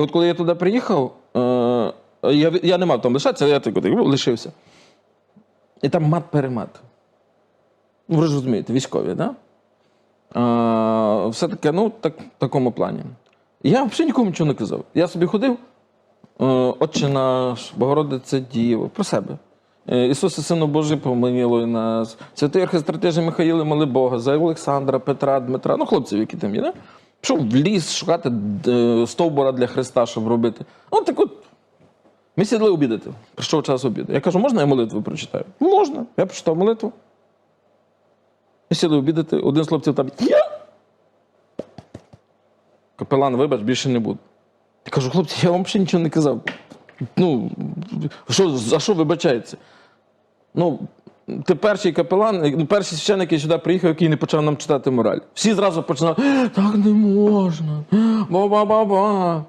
І от коли я туди приїхав, е, я, я не мав там лишатися, я так, от, лишився. І там мат-перемат. Ну, ви ж розумієте, військові? Да? Все таке, ну, так, в такому плані. Я взагалі нікому нічого не казав. Я собі ходив, е, Отче наш, Богородице Діво, про себе. Е, Ісусе, Сину Божий, помилуй нас. Святий архистратежі Михаїли, моли Бога, за Олександра, Петра, Дмитра, ну, хлопців, які там є, да? Пішов в ліс шукати е, стовбура для Христа, щоб робити. Ну, так от, ми сідли обідати. Прийшов час обіду. Я кажу, можна я молитву прочитаю? Можна. Я прочитав молитву. Ми сіли обідати. Один з хлопців там. Я? Капелан, вибач, більше не буду. Я кажу, хлопці, я вам ще нічого не казав. Ну, що, за що вибачається? Ну, ти перший капелан, ну, перший священник, який сюди приїхав, який не почав нам читати мораль. Всі зразу починали, так не можна. Ба-ба-ба-ба.